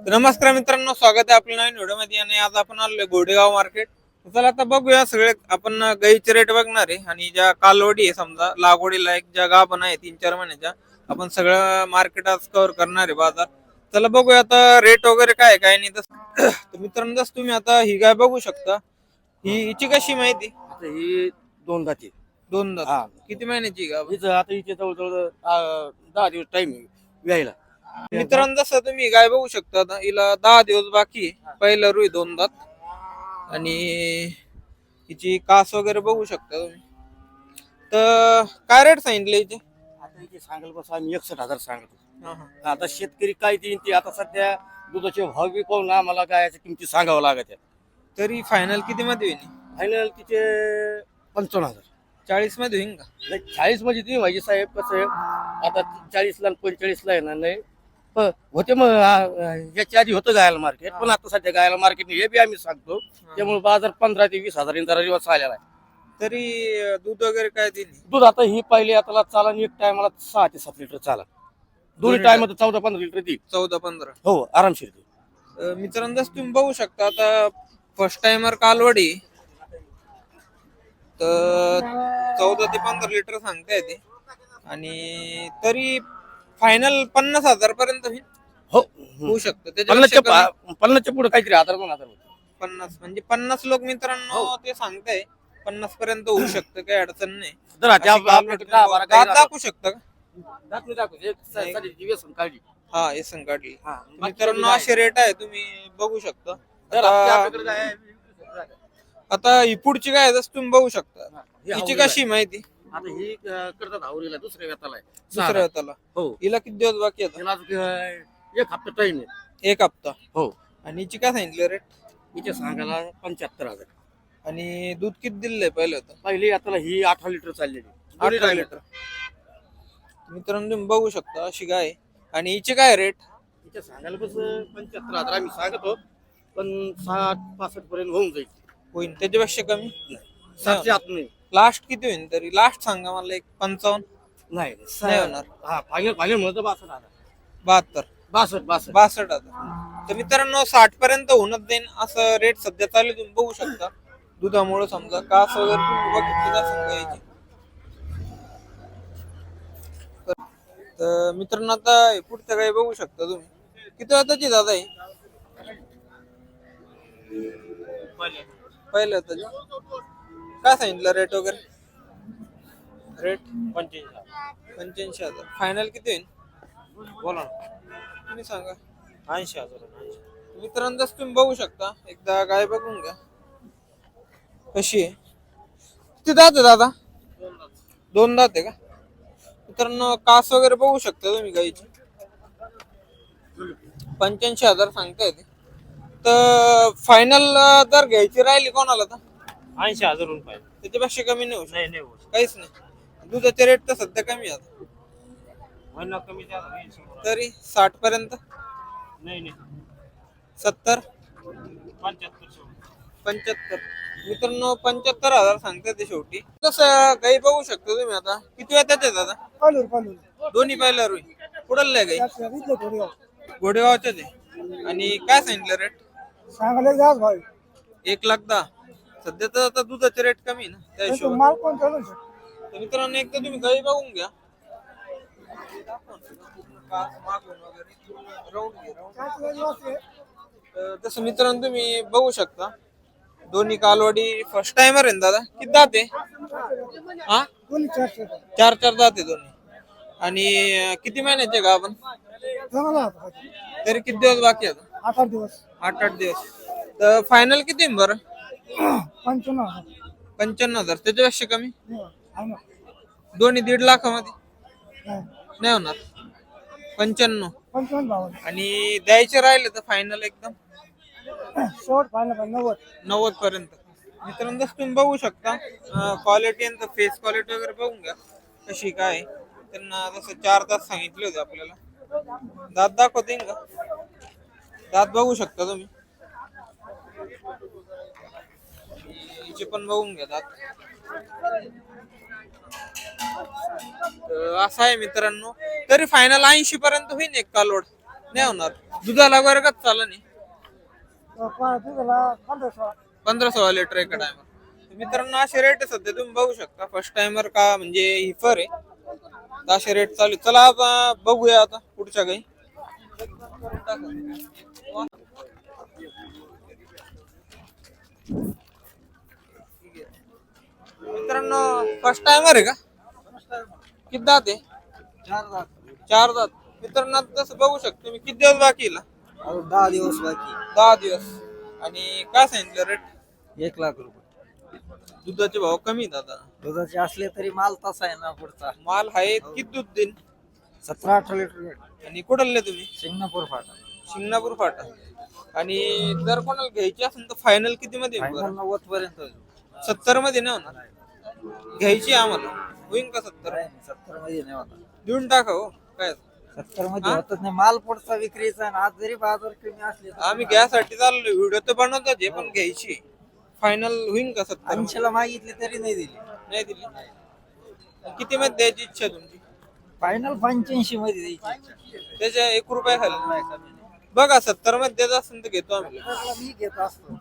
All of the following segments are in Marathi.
नमस्कार मित्रांनो स्वागत आहे आपल्या नवीन व्हिडिओमध्ये आणि आज आपण आलोय गोडेगाव मार्केट चला आता बघूया सगळे आपण गाईचे रेट बघणार आहे आणि ज्या कालवडी आहे समजा लागवडीला एक ज्या गाभण आहे तीन चार महिन्याच्या आपण सगळं मार्केट आज कव्हर करणार आहे बाजार. चला बघूया आता रेट वगैरे काय काय नाही. तसं तर मित्रांनो जसं तुम्ही आता ही गाय बघू शकता ही हिची कशी माहिती? ही दोन जाती. दोन हा. किती महिन्याची गाव हिचं आता हिचे जवळजवळ दहा दिवस टाइम व्यायला. मित्रांनो जसं तुम्ही गाय बघू शकता हिला दहा दिवस बाकी. पहिलं रुई दोन दात आणि हिची कास वगैरे बघू शकता तुम्ही. तर काय रेट सांगितले हिचे? आता हिचे सांगाल बस आम्ही एकसठ हजार सांगतो. आता शेतकरी काय देईन ते आता सध्या दुधाचे भाव बी पाहून आम्हाला गायच्या किमती सांगावं लागत तरी फायनल किती मध्ये होईल? फायनल तिचे पंचावन्न हजार. चाळीसमध्ये होईल का? नाही चाळीस म्हणजे तुम्ही माझे साहेब कसं आहे आता चाळीसला आणि पंचेचाळीसला येणार नाही. होते मग याच्या आधी होतं गायला मार्केट पण आता सध्या गायला मार्केट हे बी आम्ही सांगतो त्यामुळे बाजार पंधरा ते वीस हजार जरा दिवस आलेला आहे. तरी दूध वगैरे काय दिली? दूध आता ही पाहिली आता चाला एक टायमाला सहा ते सात लिटर चाला दोन्ही टाइम चौदा पंधरा लिटर देईल. चौदा पंधरा. हो आरामशीर देईल. मित्रांनो जसं तुम्ही बघू शकता आता फर्स्ट टाइमर कालवडी. तर चौदा ते पंधरा लिटर सांगता येते आणि तरी फायनल पन्नास हजार पर्यंत होईल हो होऊ शकतं पन्नासच्या त्याच्यापेक्षा कमी- पा- पन्नासच्या पुढे काहीतरी हजार दोन हजार होते. पन्नास म्हणजे पन्नास लोक मित्रांनो हो. ते सांगताय पन्नास पर्यंत होऊ शकतं काही अडचण नाही आपल्याकडे दहा बारा दात. दाखवू शकतं का. एक सा- नाही. काढली हा हे काढली हा. मित्रांनो असे रेट आहे तुम्ही बघू शकता जरा आपल्या- आता आपल्याकडे ही पुढची काय जसं तुम्ही बघू शकता हा. ही हिची आवडीला कशी माहिती. आता ही अं, करतात आवडीला दुसऱ्या व्यताला आहे. दुसऱ्या त्याला हो. हिला किती दिवस बाकी आहेत? त्याला अजून, अं, एक हप्ता टाइम आहे. एक हप्ता? हो. आणि हिची काय सांगितलं रेट हिच्या सांगायला पंच्याहत्तर हजार. आणि दूध किती दिलंय पहिलं होतं पहिली आता ही अठरा लिटर चाललेली. दोन्ही अठरा लिटर मित्रांनो तुम्ही बघू शकता अशी गाय. आहे. आणि हिचे काय रेट तिच्या सांगायला बस पंच्याहत्तर हजार. आम्ही सांगतो पण साठ पासष्ट पर्यंत होऊन जाईल. होईल त्याच्यापेक्षा कमी? सातशे आत नाही लास्ट किती होईल तरी? लास्ट सांगा मला एक पंचावन्न. नाही नाही होणार. हा फायनल फायनल म्हणतो बासष्ट बहात्तर. बासष्ट बासष्ट. बासष्ट हजार. तर मित्रांनो साठ पर्यंत होऊनच जाईल असं रेट सध्या चालू आहे, तुम्ही बघू शकता. दुधामुळे समजा कास वगैरे तुम्ही बघितलं गायीची. तर- तर मित्रांनो आता हे पुढचं काही बघू शकता तुम्ही. किती वाजताची दादा आहे पहिलं. होतं काय सांगितलं रेट वगैरे? रेट पंच्याऐंशी हजार. फायनल किती होईल? बोला तुम्ही सांगा. ऐंशी हजार मित्रांनो जसं तुम्ही बघू शकता एकदा गाय बघून घ्या. कशी आहे? किती दात आहे दादा? दोन दात. आहे का? मित्रांनो कास वगैरे बघू शकता तुम्ही गाईची. पंच्याऐंशी हजार सांगता येते तर फायनल जर घ्यायची राहिली कोणाला तर? ऐंशी हजार रुपये. पाहिजे त्याच्यापेक्षा कमी नाही होऊ शकत. नाही नाही होत. काहीच नाही. दुधाचे रेट तर सध्या कमी आहे महिना कमी जास्त होईल शंभर. तरी साठ पर्यंत? नाही नाही. सत्तर? पंच्याहत्तर शंभर. पंच्याहत्तर. मित्रांनो पंच्याहत्तर हजार सांगते ते शेवटी. कसं गाई बघू शकता तुम्ही आता. किती वेळ त्याच्यात आता पालूर पालूर दोन्ही पाहिलं रुई. गाई? इथलं थोडी घोडेगावच्याच आहे. आणि काय सांगितलं रेट सांगायला भाई एक लाख दहा. सध्या तर आता दुधाचे रेट कमी आहे ना त्या हिशोबाने. माल कोण चालू शकतो तर मित्रांनो एकदा तुम्ही गाई बघून घ्या. तर तसं मित्रांनो तुम्ही बघू शकता. दोन्ही कालवाडी फर्स्ट टाइमर आहे ना दादा? किती दात हा? कोणी चारशे चार. चार दात दोन्ही. आणि अं, किती महिन्याचे का आपण? तरी किती दिवस बाकी आहेत? आठ आठ दिवस. आठ आठ दिवस. तर फायनल किती आहे बरं? पंच्याण्णव हजार. पंच्याण्णव हजार. त्याच्यापेक्षा कमी? हो, आहे दोन्ही दीड लाखामध्ये? नाही. नाही होणार. पंच्याण्णव. पंचावन्न आणि द्यायचे राहिले तर फायनल एकदम? शेवट पाहिलं पाहिजे नव्वद. नव्वद पर्यंत. मित्रांनो तुम्ही बघू शकता. क्वालिटी आणि फेस क्वालिटी वगैरे बघून घ्या. कशी काय आहे. त्यांना जसं चार तास सांगितले होते आपल्याला. दात दाखवते का? दात बघू शकता तुम्ही. हिचे पण बघून घेतात तर असं आहे मित्रांनो. तरी फायनल ऐंशी पर्यंत होईल एक कालवड नाही होणार. दुधाला वगैरे का चाललं नाही दुधाला पंधरा सोळा पंधरा सोळा लिटर एका टायमर मित्रांनो असे रेट सध्या. तुम्ही बघू शकता. फर्स्ट टाइमर का म्हणजे हिफर आहे. तर असे रेट चालू चला आता बघूया आता पुढच्या काही मित्रांनो फर्स्ट टाइमर आहे का? किती दात आहे? चार लाख चार दात. मित्रांनो तसं बघू शकतो तुम्ही किती दिवस बाकी आहे दहा दिवस बाकी. दहा दिवस. आणि काय सांगितलं रेट एक लाख रुपये. दुधाचे भाव कमी आहेत आता. दुधाचे असले तरी माल तसा आहे ना पुढचा. माल आहे किती दूध देईन? सतरा अठरा लिटर आणि कुठले तुम्ही? सिंगणापूर फाटा. शिंगणापूर फाटा. आणि जर कोणाला घ्यायची असेल तर फायनल किती मध्ये फायनल नव्वद पर्यंत सत्तरमध्ये नाही होणार. घ्यायची आम्हाला. होईन का सत्तर? सत्तरमध्ये नाही होता देऊन टाका हो. काय? सत्तरमध्ये होतच नाही. माल पुढचा विक्रीचा आणि आज जरी बाजार कमी असले आम्ही घ्यासाठी चाललो व्हिडिओ तर बनवतो जे पण घ्यायची. फायनल होईन का सत्तर ऐंशीला मागितली तरी नाही दिली. नाही दिली. किती मध्ये द्यायची इच्छा तुमची? फायनल पंच्याऐंशी मध्ये द्यायची. त्याच्या एक रुपये खाली. बघा सत्तरमध्ये देत असेल तर घेतो आम्ही. मी घेत असतो.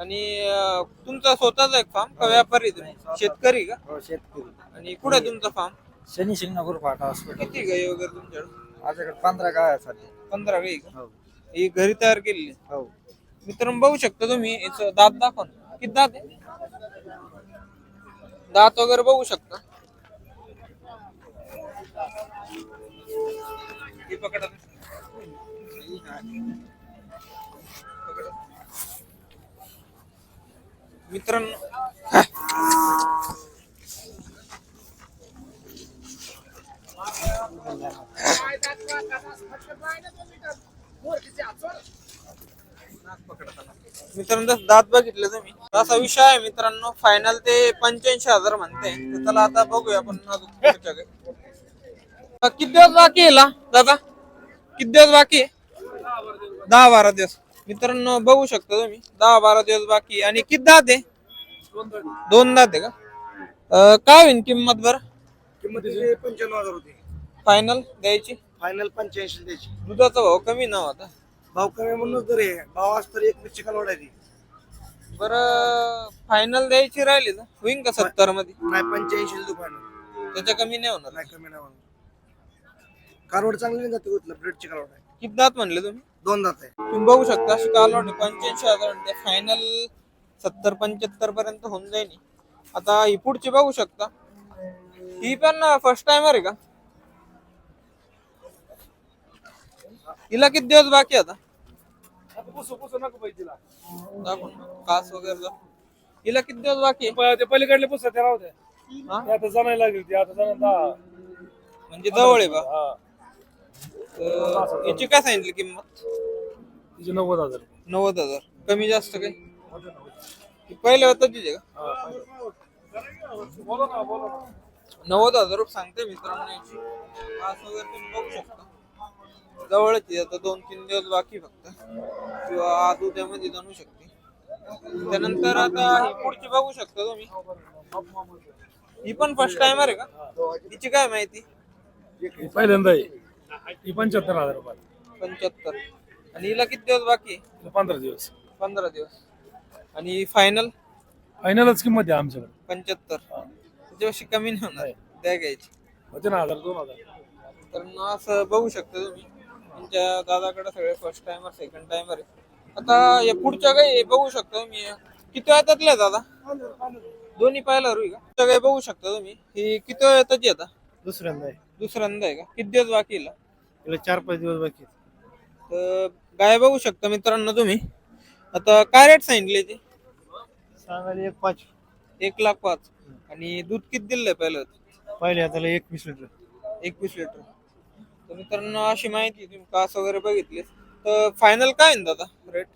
आणि अं, तुमचा स्वतःचा एक फार्म का व्यापारी तुम्ही? शेतकरी का? हो शेतकरी. आणि कुठे तुमचा फार्म शनी शिंगणापूर फाटा हॉस्पिटल किती गाई वगैरे तुमच्याकडे? माझ्याकडे पंधरा गाय आहे सध्या. पंधरा गाई का? हो. ही घरी तयार केलेली आहे. हो. मित्रांनो बघू शकता तुम्ही याचं दात दाखवा ना. किती दात आहे? दात वगैरे बघू शकता. हे पकडा पकडा. मित्रांनो मित्रांनो दात बघितलं तुम्ही. असा विषय आहे मित्रांनो फायनल ते पंच्याऐंशी हजार म्हणते. त्याला चला आता बघूया आपण अजून किती दिवस बाकी आहे दादा किती दिवस बाकी आहे? दहा बारा दिवस. मित्रांनो बघू शकता तुम्ही. दहा बारा दिवस बाकी. आणि किती दात आहे? दोन दात आहे का? अं, काय होईल किंमत बरं? किंमत पंच्याण्णव हजार होती. फायनल द्यायची? फायनल पंच्याऐंशी द्यायची. दुधाचा भाव कमी ना होता भाव कमी म्हणून तर भाव असतं तर एक वीस चिकन वाढायची बरं फायनल द्यायची राहिली ना? होईन का सत्तरमध्ये नाही पंच्याऐंशी देतो फायनल त्याच्या कमी नाही होणार. नाही कमी नाही होणार. कारवड चांगली नाही जाते कुठलं ब्रेड चिकन आहे. किती दात म्हणले तुम्ही? दोन दात आहे. तुम्ही बघू शकता अशी कालवड पंच्याऐंशी हजार म्हणते फायनल सत्तर पंच्याहत्तर पर्यंत होऊन जाईल. आता ही पुढची बघू शकता. ही पण फर्स्ट टाइमर आहे का? हिला किती दिवस बाकी आता. कास वगैरे. हिला किती दिवस बाकी आहे? ते पलीकडले पुस्तक ते राहू दे. हा? ते आता जमायला लागली ती आता म्हणजे जवळ आहे बा. हा तर याची काय सांगितली किंमत? तिचे नव्वद हजार नव्वद हजार. कमी जास्त ही पहिले होतं तिथे का? हा, पाहिजे. बोला ना बोला ना. नव्वद हजार रुपये सांगते मित्रांनो याची. कास वगैरे तुम्ही बघू शकता. जवळच आहे आता दोन तीन दिवस बाकी फक्त. किंवा आज उद्यामध्ये जाणू शकते. त्यानंतर आता ही पुढची बघू शकता तुम्ही. ही पण फर्स्ट टाइमर आहे का? हिची काय माहिती? ही पहिल्यांदा आहे. ही पंच्याहत्तर हजार रुपये. पंच्याहत्तर. आणि हिला किती दिवस बाकी? हे पंधरा दिवस. पंधरा दिवस. आणि फायनल फायनलच किंमत आहे आमच्याकडे. पंच्याहत्तर. त्याच्यापेक्षा कमी नाही होणार. द्या घ्यायची. होते ना हजार दोन हजार. तर मग असं बघू शकता तुम्ही. तुमच्या दादाकडे सगळे फर्स्ट टाइमर सेकंड टाइमर आहे. आता या पुढच्या काही बघू शकता तुम्ही. किती वेळातले दादा? दोन्ही पाहिलं रुई का? पुढच्या काही बघू शकता तुम्ही. ही किती वेळाची आता? दुसऱ्यांदा आहे. दुसऱ्यांदा आहे का? किती दिवस बाकी आहे हिला? तिला चार पाच दिवस बाकी आहेत. तर गाय बघू शकता मित्रांनो तुम्ही. आता काय रेट सांगितले ते? सांगायला एक पाच. एक लाख पाच. आणि दूध किती दिलंय पहिलं? पहिले आता एकवीस लिटर. एकवीस लिटर. तर मित्रांनो अशी माहिती तुम्ही कास वगैरे बघितली. तर फायनल काय आहे ना दादा रेट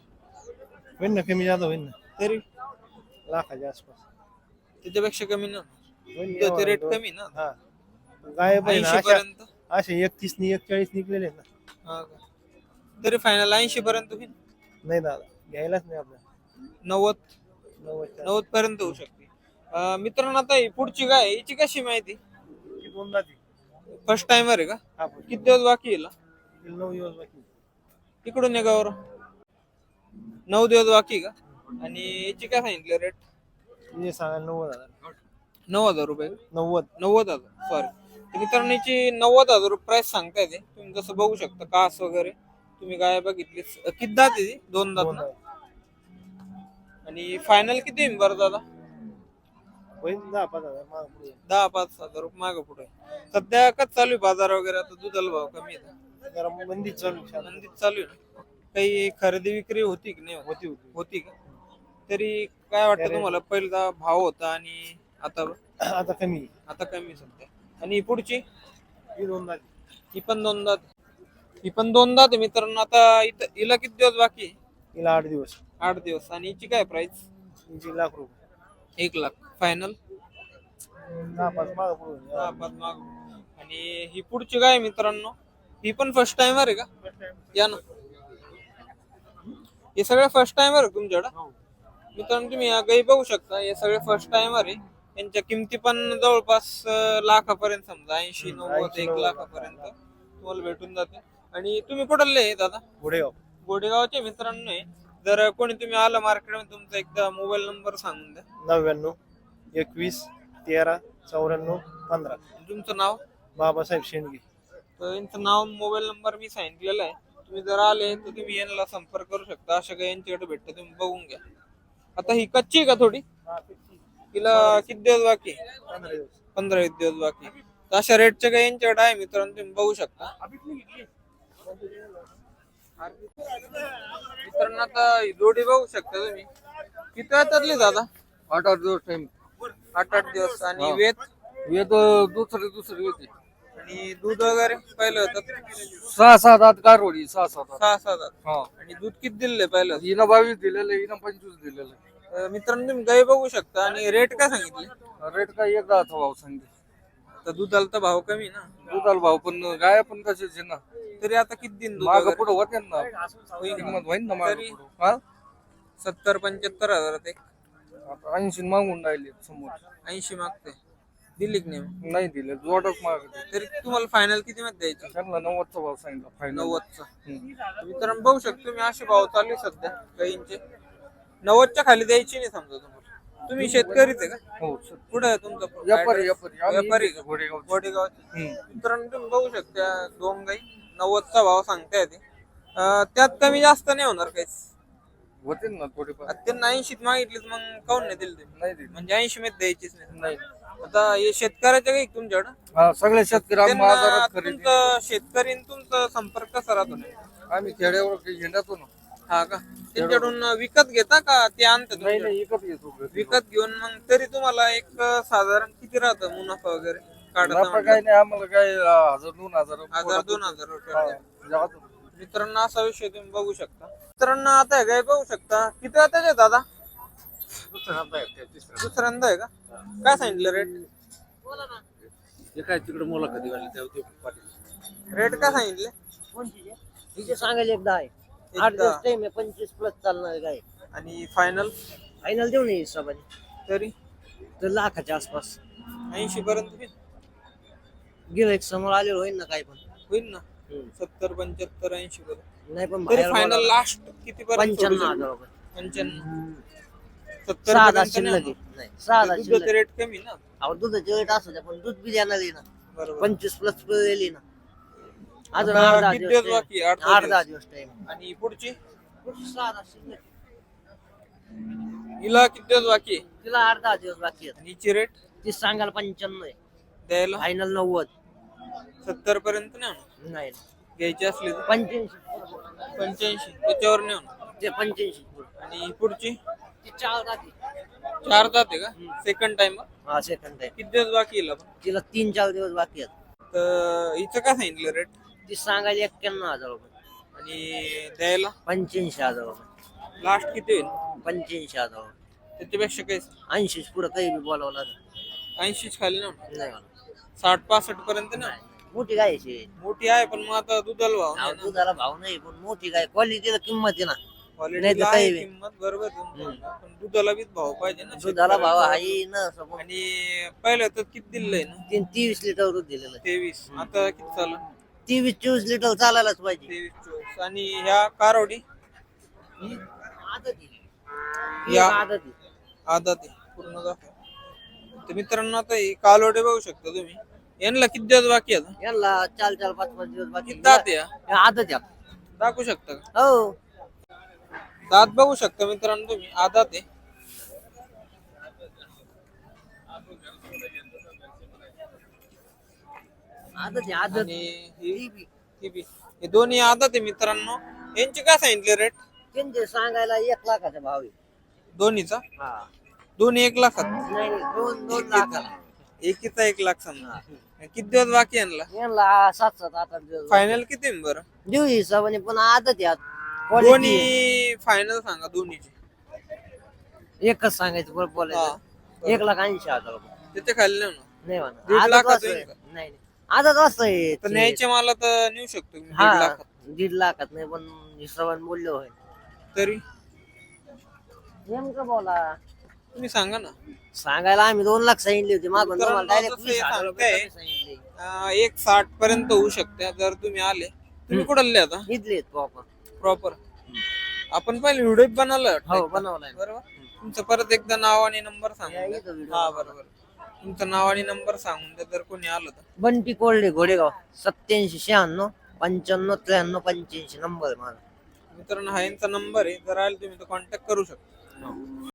होईल ना कमी जादा होईल ना. तरी? लाखाच्या आसपास. त्याच्यापेक्षा कमी ना दुधाचे रेट कमी ना. हा. गाय बहीण ऐंशी अशा पर्यंत असे एकतीस नि एकचाळीस निघलेले आहेत ना. हा का? तरी फायनल ऐंशी पर्यंत होईल? नाही दादा घ्यायलाच नाही आपल्याला. नव्वद? नव्वदच्या नव्वद पर्यंत होऊ शकते. अं, मित्रांनो आता ही पुढची गाय हिची कशी माहिती? दोन फर्स्ट टाइमर आहे का? हा पण किती दिवस बाकी हिला? नऊ दिवस बाकी तिकडून एकावर नऊ दिवस बाकी का? आणि याची काय सांगितलं रेट हे सांगा नव्वद हजार. नऊ हजार रुपये? नव्वद. नव्वद हजार सॉरी मित्रांनो याची नव्वद हजार रुपये प्राइस सांगताय ते. तुम्ही जसं बघू शकता कास वगैरे. तुम्ही काय बघितली किती दात आहे ती? दोन दात ना. आणि फायनल किती होईल बरं दादा? होईल दहा पाच हजार मागं पुढे. दहा पाच हजार रुपये मागे पुढे सध्या कच चालू आहे बाजार वगैरे? आता दुधाला भाव कमी आहे. जरा मंदीत चालू आहे चालू आहे ना? काही खरेदी विक्री होती की नाही? होत? होती. होती होती का? तरी काय वाटतं. तुम्हाला? पहिला भाव होता आणि आता? आता कमी आहे. आता कमी सध्या. आणि पुढची? ही दोन ही पण दोन दात ही पण दोन दात आहे मित्रांनो. आता इथं हिला किती दिवस बाकी? आहे? हिला आठ दिवस. आठ दिवस. आणि हिची काय प्राइस हिची लाख रुपये. एक लाख. फायनल दहा पाच मागं पुढे आणि ही पुढची काय आहे मित्रांनो? ही पण फर्स्ट टाइमर आहे का? या ना. हे सगळे फर्स्ट टाइमर आहे तुमच्याकडं? मित्रांनो तुम्ही या गाई बघू शकता. हे सगळे फर्स्ट टाइमर आहे. त्यांच्या किमती पण जवळपास अं, लाखापर्यंत समजा ऐंशी नव्वद एक लाखापर्यंत तुम्हाला भेटून जाते. आणि तुम्ही कुठले दादा? घोडेगाव. गोडेगावचे मित्रांनो आहे जर कोणी तुम्ही आलं मार्केटमध्ये तुमचा एकदा मोबाईल नंबर सांगून द्या. नव्याण्णव एकवीस तेरा चौऱ्याण्णव पंधरा. तुमचं नाव? बाबासाहेब शेंडगे. तर यांचं नाव मोबाईल नंबर मी सांगितलेला आहे. तुम्ही जर आले तर तुम्ही यांना संपर्क करू शकता. अशा काही यांच्याकडे भेटतं तुम्ही बघून घ्या. आता ही कच्ची आहे का थोडी? तिला किती दिवस बाकी? पंधरा वीस दिवस बाकी. तर अशा रेटच्या काही यांच्याकडे आहे मित्रांनो तुम्ही बघू शकता. मित्रांनो आता ही जोडी बघू शकता तुम्ही. किती वेळातली दादा? आठ आठ दिवस टाइम आठ आठ दिवस. आणि हा. वेत येत दुसरे दुसरे होते. आणि दूध वगैरे पहिलं होतं? सहा सात आठ कारवडी सहा सात सहा सात आठ. हा. आणि दूध किती दिले पहिलं? हिनं बावीस दिलेलं हिनं पंचवीस दिलेलं. अं, मित्रांनो तुम्ही गाई बघू शकता आणि रेट काय सांगितले? रेट काय आता भाव सांगितले. तर दुधाला तर भाव कमी ना. दुधाला भाव पण गाय पण कशाचे ना. तरी आता किती दिन दूध माग वगैरे? पुढे होते ना? किंमत होईल ना माग तरी? पुढं. हा? सत्तर पंच्याहत्तर हजारात एक. आता ऐंशी मागून राहिले समोर. ऐंशी मागते दिली की नाही? नाही दिले जोडच माग तरी तुम्हाला फायनल किती मध्ये द्यायचं? त्यांना नव्वदचा भाव सांगितला फायनल नव्वदचा. मित्रांनो बघू शकतो तुम्ही असे भाव चालू आहे सध्या गाईंचे. नव्वदच्या खाली द्यायची नाही समजा तुम्हाला. तुम्ही शेतकरीच आहे का? हो. सर. कुठे आहे तुमचा व्यापारी व्यापारी. आम्ही व्यापारी का? घोडेगावचे. गोडेगावचे हम्म. मित्रांनो तुम्ही बघू शकता दोन गाई नव्वदचा भाव सांगताय ते. अं, त्यात कमी जास्त नाही होणार काहीच. होते ना थोडेफार. आता त्यांना ऐंशीत मागितलीत मग काऊन नाही दिली तुम्ही? नाही दिले. म्हणजे ऐंशी मध्ये द्यायचीच नाही. नाही. आता हे शेतकऱ्याच्या काही तुमच्याकडं? हा सगळे शेतकरी आम्ही त्यांना बाजारात खरेदी तुमचं शेतकरी आणि तुमचा संपर्क कसा राहतो? नाही आम्ही खेड्यावर हिंडतो ना. हा का? त्यांच्याकडून विकत घेता का ते आणतात नाही तुमच्याकडे? नाही विकत घेतो विकत घेऊन मग तरी तुम्हाला एक साधारण किती राहतं मुनाफा वगैरे? काढता नफा म्हटलं? काय नाही आम्हाला काय अं, हजार दोन हजार हजार दोन हजार रुपये हा, द्या. जातो. मित्रांनो असा विषय तुम्ही बघू शकता. मित्रांनो आता हे काय बघू शकता? किती आता आहे दादा? दुसऱ्यांदा आहे का? काय सांगितलं रेट काय तिकडे मुलाखती पाटील. रेट काय सांगितले? तिचे सांगायला एकदा आहे. आठ दिवस टाइम आहे पंचवीस प्लस चालणार काय? आणि फायनल फायनल देऊ नये हिशोबाने. तरी? तर लाखाच्या आसपास. ऐंशी पर्यंत होईल? समोर आले होईल ना काय पण. होईल ना? सत्तर पंच्याहत्तर ऐंशी पर्यंत नाही पण तरी बाहेर फायनल बोलावं. लास्ट किती पर्यंत सोडू पंच्याण्णव शकतो? हजार रुपये पंच्याण्णव. सत्तर सहा हजार पर्यंत शिल्लक नाही आहे. होणार. नाही सहा हजार शिल्लक दुधाचे रेट कमी ना? अहो दुधाचे रेट असू द्या पण दूध बी देणार आहे ना. बरोबर. पंचवीस प्लस येईल ना. अजून आता आठ दहा किती दिवस दिवस बाकी आहे? आठ time. दहा आठ दहा दिवस. टाइम आणि पुढची हिला किती दिवस बाकी आहे? तिला आठ दहा दिवस बाकी आहेत. आणि हिची रेट ती सांगायला पंच्याण्णव आहे. द्यायला? फायनल नव्वद. सत्तर पर्यंत नाही. घ्यायची असली तर? पंच्याऐंशी. पंच्याऐंशी. त्याच्यावर नाही होणार. ते पंच्याऐंशी आणि पुढची? ती चार जाती. चार जात का? सेकंड टाइम हा सेकंड टाइम किती दिवस बाकी हिला पण? तिला तीन चार दिवस बाकी आहेत. तर हिचं काय सांगितलं रेट ती सांगायला एक्क्याण्णव हजार रुपये. आणि द्यायला? पंच्याऐंशी हजार रुपये. लास्ट किती होईल? पंच्याऐंशी हजार रुपये. त्याच्यापेक्षा काही? ऐंशीच पुढे काही बी बोलावं लागेल. ऐंशीच खाली ना. नाही मला. साठ पासष्ट पर्यंत ना? मोठी गाय आहे. मोठी आहे पण मग आता दुधाला भाव अहो, नाही ना. दुधाला भाव नाही पण मोठी गाय. क्वालिटीला किंमत आहे ना. नाही तर काही आहे. किंमत बरोबर तुमचं. पण दुधाला बी भाव पाहिजे ना? दुधाला भाव. आहे ना समोर. आणि पहिलं तर किती दिलंय ना? तीन तेवीस लिटर दूध दिलेलं आहे. तेवीस. आता किती चालू? तेवीस चोवीस लिटर चालायलाच पाहिजे. तेवीस चोवीस. आणि ह्या ही आदत आहे. ही या. एक आदत आहे. आधा ते पूर्ण दाखव. तर मित्रांनो आता हे कालवडे बघू शकता तुम्ही. यांना किती दिवस बाकी आहेत? यांना चार चार पाच पाच दिवस बाकी किती दात या हे आदत आहे. दाखवू शकता का? हो. दात बघू शकता मित्रांनो तुम्ही. आधा ते आदत आहे आदत. आणि ही ही बी. ही बी. हे दोन्ही आधा ते मित्रांनो. यांचे काय सांगितले रेट त्यांचे सांगायला एक लाखाचा भाव आहे. दोन्हीचा? हा. दोन्ही एक लाखात? नाही नाही, दोन दोन लाखाला एकीचा एक लाख समजा. किती दिवस बाकी यांना? सात सात आठ आठ दिवस फायनल किती आहे बरं? देऊ हिशोबाने पण आदत आहे आता. Quality आहे. दोन्ही फायनल सांगा दोन्हीचे. एकच सांगायचं बरं हा. बोलायचं एक लाख ऐंशी हजार रुपये. त्याच्याखाली नाही नाही दीड म्हणा आदत लाखाचं आहे. नाही नाही. आहे तर ते. न्यायचे मला तर नेऊ शकतो मी दीड हा लाखात. दीड लाखात नाही पण हिशोबाने बोलले होय. तरी? नेमकं बोला. तुम्ही सांगा ना. सांगायला आम्ही दोन लाख सांगितले होते. मागून मित्रांनो, तुम्हाला डायरेक्ट जसं वीस हजार रुपये सांगताय. कमी सांगितले. अं, एक साठ पर्यंत होऊ शकते जर तुम्ही आले. तुम्ही कुठले आता? इथले प्रॉपर प्रॉपर आपण पहिले व्हिडिओ बनवलं हो. बनवलाय. बरोबर? तुमचं परत एकदा नाव आणि नंबर या, सांगा video हा बरोबर. तुमचं नाव आणि नंबर सांगून द्या जर कोणी आलं तर. बंटी कोल्डे घोडेगाव सत्याऐंशी शहाण्णव पंच्याण्णव त्र्याण्णव पंच्याऐंशी नंबर माझा. मित्रांनो हा यांचा नंबर आहे. जर आले तुम्ही तर कॉन्टॅक्ट करू शकता.